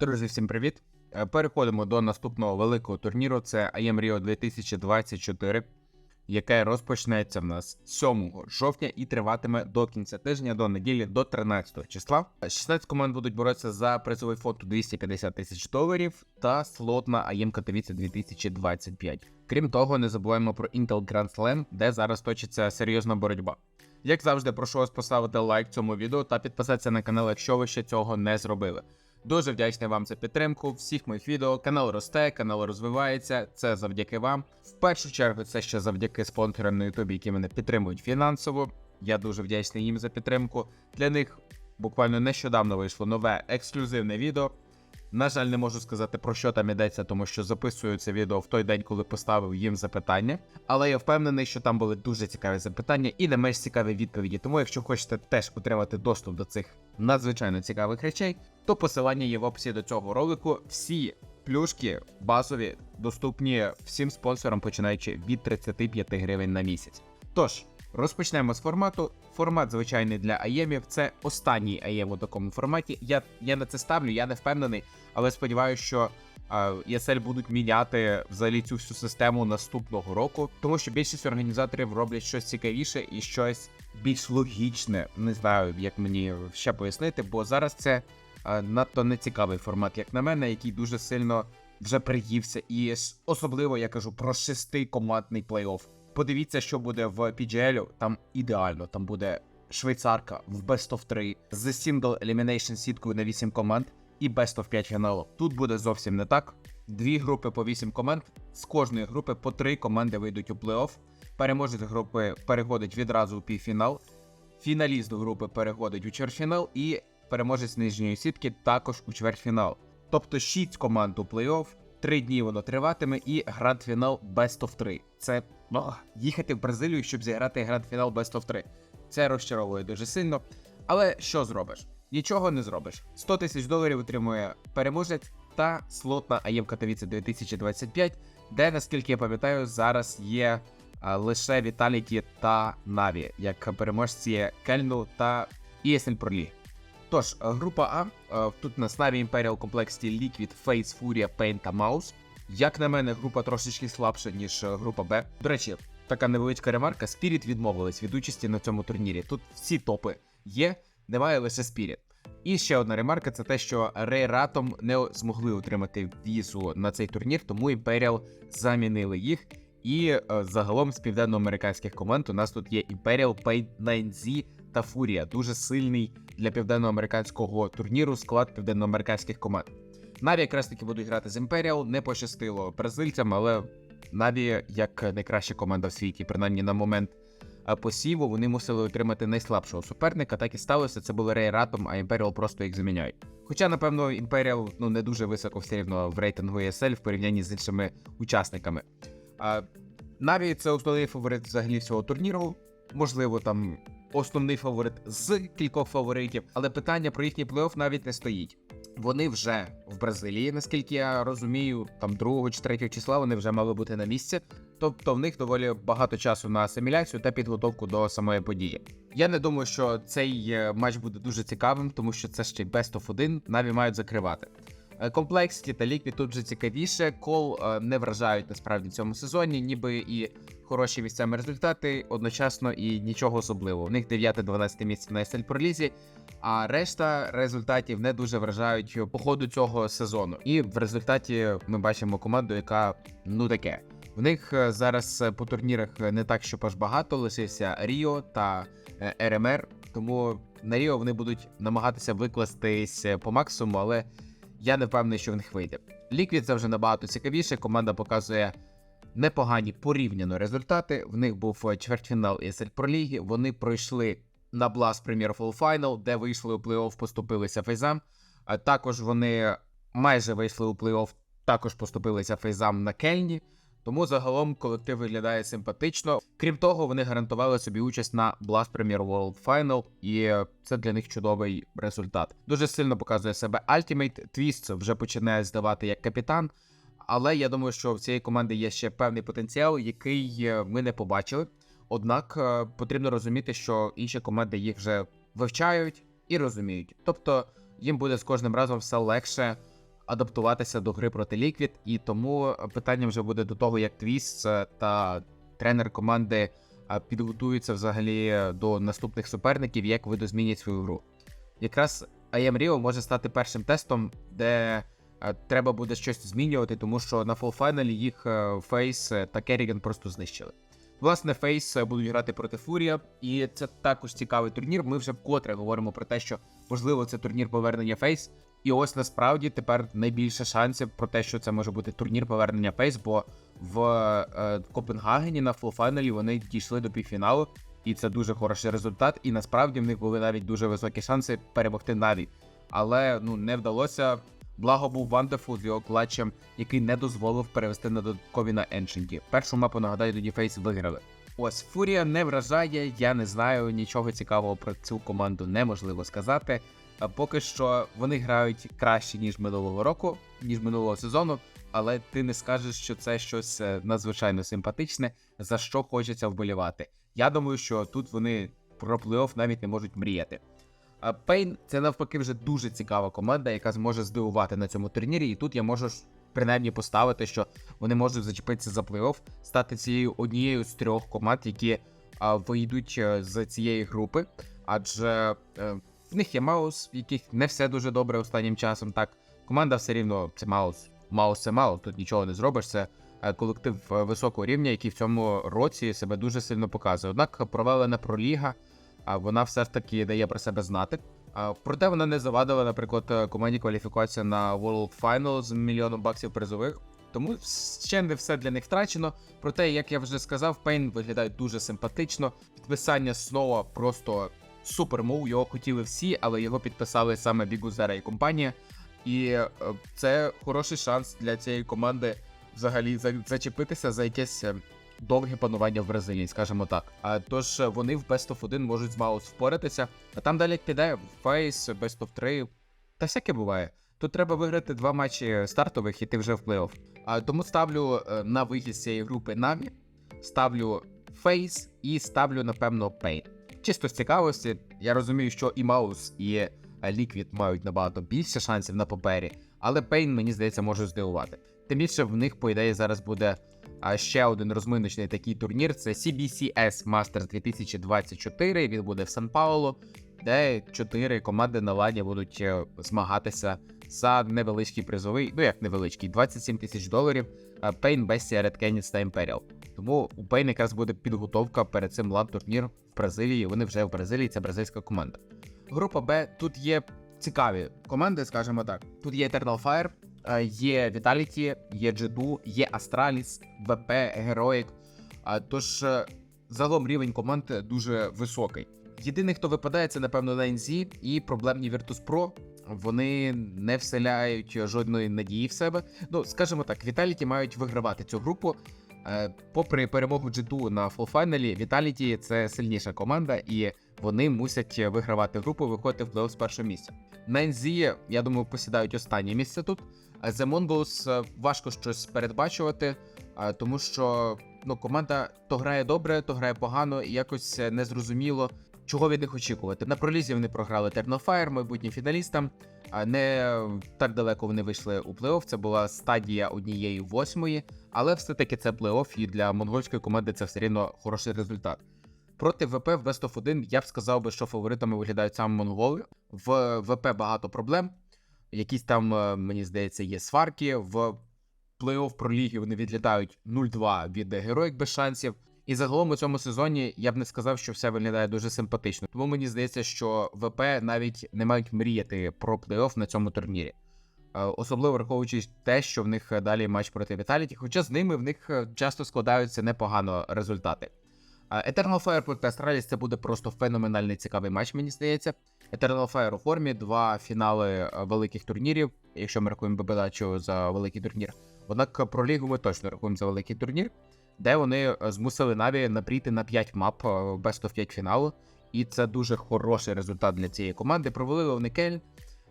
Друзі, всім привіт! Е, Переходимо до наступного великого турніру. Це IEM Rio 2024, яке розпочнеться в нас 7 жовтня і триватиме до кінця тижня, до неділі, до 13 числа. 16 команд будуть боротися за призовий фонд у 250 тисяч доларів та слот на IEM Katowice 2025. Крім того, не забуваємо про Intel Grand Slam, де зараз точиться серйозна боротьба. Як завжди, прошу вас поставити лайк цьому відео та підписатися на канал, якщо ви ще цього не зробили. Дуже вдячний вам за підтримку всіх моїх відео. Канал росте, канал розвивається. Це завдяки вам. В першу чергу, це ще завдяки спонсорам на Ютубі, які мене підтримують фінансово. Я дуже вдячний їм за підтримку. Для них буквально нещодавно вийшло нове ексклюзивне відео. На жаль, не можу сказати про що там ідеться, тому що записую це відео в той день, коли поставив їм запитання. Але я впевнений, що там були дуже цікаві запитання і не менш цікаві відповіді. Тому, якщо хочете теж отримати доступ до цих надзвичайно цікавих речей, то посилання є в описі до цього ролику. Всі плюшки базові доступні всім спонсорам, починаючи від 35 гривень на місяць. Тож. Розпочнемо з формату. Формат звичайний для аємів. Це останній аєм у такому форматі. Я я на це ставлю, я не впевнений, але сподіваюся, що а, ESL будуть міняти взагалі цю всю систему наступного року, тому що більшість організаторів роблять щось цікавіше і щось більш логічне. Не знаю, як мені ще пояснити, бо зараз це надто нецікавий формат, як на мене, який дуже сильно вже приївся. І особливо я кажу про шестикомандний плей-офф. Подивіться, що буде в PGL, там ідеально, там буде швейцарка в Best of 3 з Single Elimination сіткою на 8 команд і Best of 5 фіналу. Тут буде зовсім не так. Дві групи по 8 команд, з кожної групи по 3 команди вийдуть у плей-офф. Переможець групи переходить відразу у півфінал. Фіналіст групи переходить у чвертьфінал і переможець нижньої сітки також у чвертьфінал. Тобто 6 команд у плей-офф, 3 дні воно триватиме, і гранд-фінал Best of 3. Це о, їхати в Бразилію, щоб зіграти гранд-фінал Best of 3. Це розчаровує дуже сильно. Але що зробиш? Нічого не зробиш. 100 тисяч доларів отримує переможець та слот на АЄМ Катовіце 2025, де, наскільки я пам'ятаю, зараз є а, лише Віталіті та Наві, як переможці Кельну та ESL Pro. Тож, група А, е, тут нас Na'Vi Imperial комплексі Liquid, Face, Furia, Pain та Mouse. Як на мене, група трошечки слабша, ніж е, група Б. До речі, така невеличка ремарка: Spirit відмовились від участі на цьому турнірі. Тут всі топи є, немає лише Spirit. І ще одна ремарка: це те, що Ratom не змогли отримати візу на цей турнір, тому Imperial замінили їх. І е, загалом з південноамериканських команд у нас тут є Imperial, Pain, 9Z та Фурія. Дуже сильний для південноамериканського турніру склад південноамериканських команд. Наві якраз таки будуть грати з Imperial, не пощастило бразильцям, але Наві як найкраща команда в світі, принаймні на момент посіву, вони мусили отримати найслабшого суперника. Так і сталося. Це були Рей Ратом, а Imperial просто їх заміняють. Хоча, напевно, Imperial ну не дуже високо все рівно в рейтингу ESL в порівнянні з іншими учасниками. А, Наві це основний фаворит взагалі всього турніру. Можливо, там основний фаворит з кількох фаворитів, але питання про їхній плей-офф навіть не стоїть. Вони вже в Бразилії, наскільки я розумію, там 2 чи 3 числа вони вже мали бути на місці. Тобто в них доволі багато часу на асиміляцію та підготовку до самої події. Я не думаю, що цей е, матч буде дуже цікавим, тому що це ще й Best of 1, наві мають закривати. Е, Комплексіті та ліквід тут вже цікавіше. Кол е, не вражають насправді в цьому сезоні, ніби і хороші місцями результати, одночасно і нічого особливого. У них 9-12 місце на SL Pro Лізі, а решта результатів не дуже вражають по ходу цього сезону. І в результаті ми бачимо команду, яка ну таке. В них е, зараз по турнірах не так, щоб аж багато лишився Ріо та РМР. Тому на Ріо вони будуть намагатися викластись по максимуму, але я не впевнений, що в них вийде. Ліквід це вже набагато цікавіше. Команда показує непогані порівняно результати. В них був е, чвертьфінал із Ельпроліги. Вони пройшли на Blast Premier Full Final, де вийшли у плей-офф, поступилися фейзам. А також вони майже вийшли у плей-офф, також поступилися фейзам на Кельні. Тому загалом колектив виглядає симпатично. Крім того, вони гарантували собі участь на Blast Premier World Final, і це для них чудовий результат. Дуже сильно показує себе Ultimate. Твіст вже починає здавати як капітан. Але я думаю, що в цієї команди є ще певний потенціал, який е, ми не побачили. Однак е, потрібно розуміти, що інші команди їх вже вивчають і розуміють. Тобто їм буде з кожним разом все легше адаптуватися до гри проти Liquid, і тому питання вже буде до того, як Твіс та тренер команди підготуються взагалі до наступних суперників, як видозмінять свою гру. Якраз IM Rio може стати першим тестом, де е, треба буде щось змінювати, тому що на фолфайналі їх е, Фейс та Керріган просто знищили. Власне, Фейс е, будуть грати проти Фурія, і це також цікавий турнір. Ми вже вкотре говоримо про те, що можливо це турнір повернення Фейс. І ось насправді тепер найбільше шансів про те, що це може бути турнір повернення Фейс, бо в е, Копенгагені на фулфайналі вони дійшли до півфіналу, і це дуже хороший результат. І насправді в них були навіть дуже високі шанси перемогти Наві. Але ну не вдалося. Благо був Вандефул з його клатчем, який не дозволив перевести на додаткові на Еншенті. Першу мапу, нагадаю, тоді Фейс виграли. Ось Фурія не вражає, я не знаю нічого цікавого про цю команду неможливо сказати. А поки що вони грають краще, ніж минулого року, ніж минулого сезону, але ти не скажеш, що це щось е, надзвичайно симпатичне, за що хочеться вболівати. Я думаю, що тут вони про плей-офф навіть не можуть мріяти. А Пейн це навпаки вже дуже цікава команда, яка зможе здивувати на цьому турнірі. І тут я можу принаймні поставити, що вони можуть зачепитися за плей-офф, стати цією однією з трьох команд, які а, вийдуть е, з цієї групи. Адже е, в них є Маус, в яких не все дуже добре останнім часом. Так, команда все рівно це Маус. Маус це мало, тут нічого не зробиш. Це е, колектив е, високого рівня, який в цьому році себе дуже сильно показує. Однак провалена проліга, вона все ж таки дає про себе знати. Проте вона не завадила, наприклад, е, команді кваліфікація на World Final з мільйоном баксів призових. Тому ще не все для них втрачено. Проте, як я вже сказав, Пейн виглядає дуже симпатично. Підписання Сноу просто супер мов. Його хотіли всі, але його підписали саме Бігузера і компанія. І е, це хороший шанс для цієї команди взагалі зачепитися за якесь е, довге панування в Бразилії, скажімо так. А тож е, вони в Best of 1 можуть з Маус впоратися, а там далі піде Фейс, Best of 3, та всяке буває. Тут треба виграти два матчі стартових і ти вже в плей-офф. А тому ставлю на вихід цієї групи Наві, ставлю Фейс і ставлю, напевно, Пейн. Чисто з цікавості, я розумію, що і Маус, і е, Liquid мають набагато більше шансів на папері, але Пейн, мені здається, може здивувати. Тим більше в них, по ідеї, зараз буде ще один розминочний такий турнір. Це CBCS Masters 2024. Він буде в Сан Паулу, де чотири команди на ладі будуть е, змагатися за невеличкий призовий, ну як невеличкий, 27 тисяч доларів. Пейн, Bestia, Red Canids та Imperial. Тому у Пейн якраз буде підготовка перед цим лан турнір в Бразилії. Вони вже в Бразилії, це бразильська команда. Група Б тут є цікаві команди, скажімо так. Тут є Eternal Fire, е, є Vitality, є G2, є Astralis, VP, Heroic. Тож е, загалом рівень команд дуже високий. Єдиний, хто випадає, це напевно NZ і проблемні Virtus Pro. Вони не вселяють жодної надії в себе. Ну, скажімо так, Vitality мають вигравати цю групу. Е, Попри перемогу G2 на фулфайналі, Vitality – це сильніша команда, і вони мусять вигравати групу, виходити в плей-офф з першого місця. NZ, я думаю, посідають останнє місце тут. The Mongols е, важко щось передбачувати, е, тому що ну, команда то грає добре, то грає погано, і якось незрозуміло, чого від них очікувати. На пролізі вони програли Fire, майбутнім фіналістам. А не так далеко вони вийшли у плей-офф. Це була стадія однієї восьмої, але все-таки це плей-офф, і для монгольської команди це все рівно хороший результат. Проти ВП в Best of 1 я б сказав би, що фаворитами виглядають саме монголи. В ВП багато проблем. Якісь там, е, мені здається, є сварки. В плей-офф про ліги вони відлітають 0-2 від героїк без шансів. І загалом у цьому сезоні я б не сказав, що все виглядає дуже симпатично. Тому мені здається, що ВП навіть не мають мріяти про плей-офф на цьому турнірі. Е, Особливо враховуючи те, що в них далі матч проти Віталіті, хоча з ними в них е, часто складаються непогано результати. Е, Eternal Fire проти Astralis це буде просто феноменальний цікавий матч, мені здається. Eternal Fire у формі, два фінали великих турнірів, якщо ми рахуємо Бебедачу за великий турнір. Однак про лігу ми точно рахуємо за великий турнір, де вони е, змусили Наві напріти на 5 мап е, Best of 5 фіналу. І це дуже хороший результат для цієї команди. Провалили вони Кель,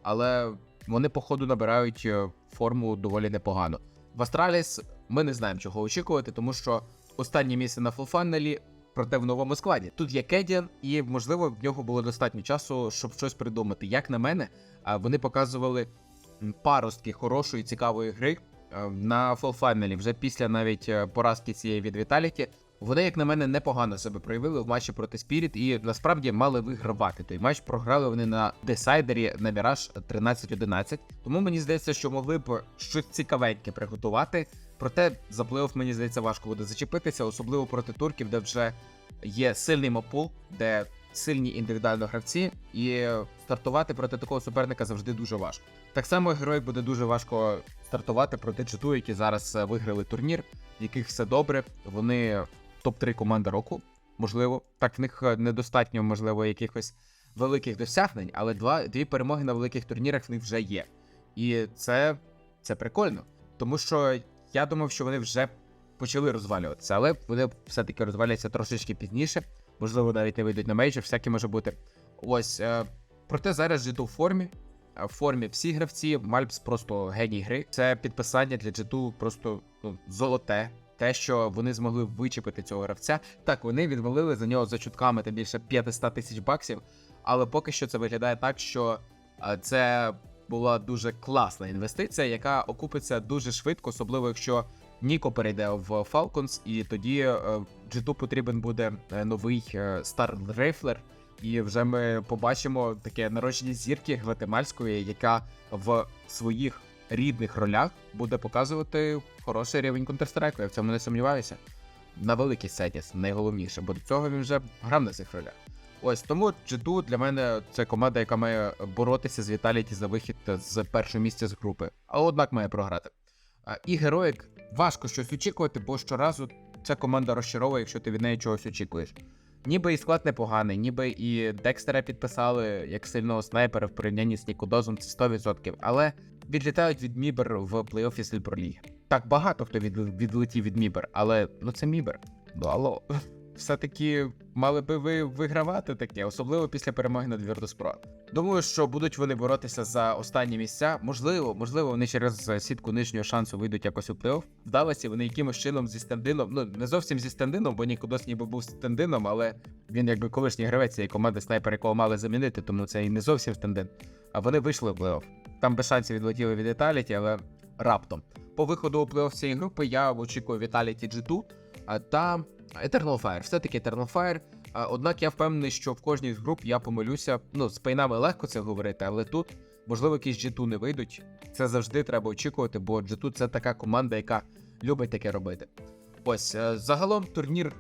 але вони, походу, набирають е, форму доволі непогано. В Астраліс ми не знаємо, чого очікувати, тому що останнє місце на фулфанелі, проте в новому складі. Тут є Кедіан, і можливо в нього було достатньо часу, щоб щось придумати. Як на мене, вони показували паростки хорошої, цікавої гри на фолфайналі, вже після навіть е, поразки цієї від Vitality, вони, як на мене, непогано себе проявили в матчі проти Spirit і насправді мали вигравати. Той матч програли вони на десайдері на Міраж 13-11. Тому мені здається, що могли б щось цікавеньке приготувати. Проте за плей-офф, мені здається, важко буде зачепитися, особливо проти турків, де вже є сильний мопул, де сильні індивідуально гравці, і стартувати проти такого суперника завжди дуже важко. Так само героїк буде дуже важко стартувати проти G2, які зараз е, виграли турнір, яких все добре. Вони топ-3 команда року, можливо. Так, в них е, недостатньо, можливо, якихось великих досягнень, але два, дві перемоги на великих турнірах в них вже є. І це, це прикольно. Тому що я думав, що вони вже почали розвалюватися, але вони все-таки розваляться трошечки пізніше. Можливо, навіть не вийдуть на мейджор, всяке може бути. Ось. Е, проте зараз G2 в формі. е, В формі всі гравці, Мальпс просто геній гри. Це підписання для G2 просто ну, золоте. Те, що вони змогли вичепити цього гравця. Так, вони відвалили за нього за чутками та більше 500 тисяч баксів. Але поки що це виглядає так, що е, це була дуже класна інвестиція, яка окупиться дуже швидко, особливо якщо Ніко перейде в Falcons, і тоді е, G2 потрібен буде е, новий е, стар рейфлер. І вже ми побачимо таке народження зірки Гватемальської, яка в своїх рідних ролях буде показувати хороший рівень Counter-Strike, я в цьому не сумніваюся. На великій сцені найголовніше, бо до цього він вже грав на цих ролях. Ось тому G2 для мене це команда, яка має боротися з Vitality за вихід з першого місця з групи, але однак має програти. І героїк важко щось очікувати, бо щоразу ця команда розчаровує, якщо ти від неї чогось очікуєш. Ніби і склад непоганий, ніби і Декстера підписали як сильного снайпера в порівнянні з Нікодозом, це 100%, але відлітають від Мібер в плей-оффі Сільперліги. Так багато хто від, відлетів від Мібер, але ну це Мібер. Ну алло. Все-таки мали би ви вигравати таке, особливо після перемоги над Virtus.pro. Думаю, що будуть вони боротися за останні місця. Можливо, можливо, вони через сітку нижнього шансу вийдуть якось у плей-офф. В Далласі вони якимось чином зі стендином, ну не зовсім зі стендином, бо Нікодос ніби був стендином, але він якби колишній гравець цієї команди снайпер, якого мали замінити, тому це і не зовсім стендин. А вони вийшли в плей-офф. Там без шансів відлетіли від Віталіті, але раптом. По виходу у плей-офф цієї групи я очікую Віталіті G2 а, та Eternal Fire. Все-таки Eternal Fire. Однак я впевнений, що в кожній з груп я помилюся. Ну, з пейнами легко це говорити, але тут, можливо, якісь G2 не вийдуть. Це завжди треба очікувати, бо G2 це така команда, яка любить таке робити. Ось е, загалом турнір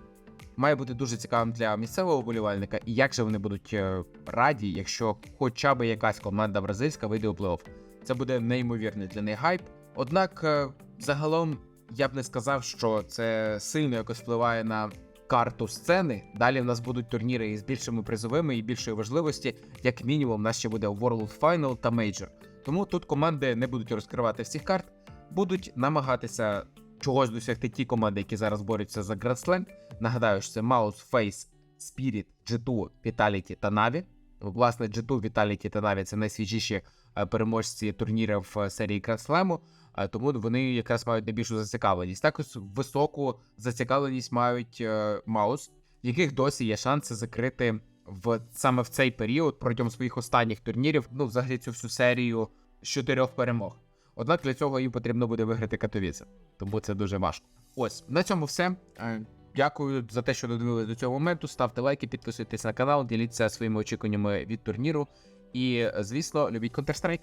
має бути дуже цікавим для місцевого вболівальника, і як же вони будуть е, раді, якщо хоча б якась команда бразильська вийде у плей-офф. Це буде неймовірний для них гайп. Однак, е, загалом, я б не сказав, що це сильно якось впливає на карту сцени. Далі в нас будуть турніри із більшими призовими і більшої важливості. Як мінімум, у нас ще буде World Final та Major. Тому тут команди не будуть розкривати всіх карт, будуть намагатися чогось досягти ті команди, які зараз борються за Grand. Нагадаю, що це Mouse, Face, Spirit, G2, Vitality та Na'Vi. Власне, G2, Vitality та Na'Vi – це найсвіжіші е, переможці турнірів е, серії Grand Slam, тому вони якраз мають найбільшу зацікавленість. Також високу зацікавленість мають е, Маус, яких досі є шанси закрити в саме в цей період протягом своїх останніх турнірів, ну, взагалі цю всю серію з чотирьох перемог. Однак для цього їм потрібно буде виграти Катовіце, тому це дуже важко. Ось на цьому все. Е, Дякую за те, що додивилися до цього моменту. Ставте лайки, підписуйтесь на канал, діліться своїми очікуваннями від турніру. І, е, звісно, любіть Counter-Strike.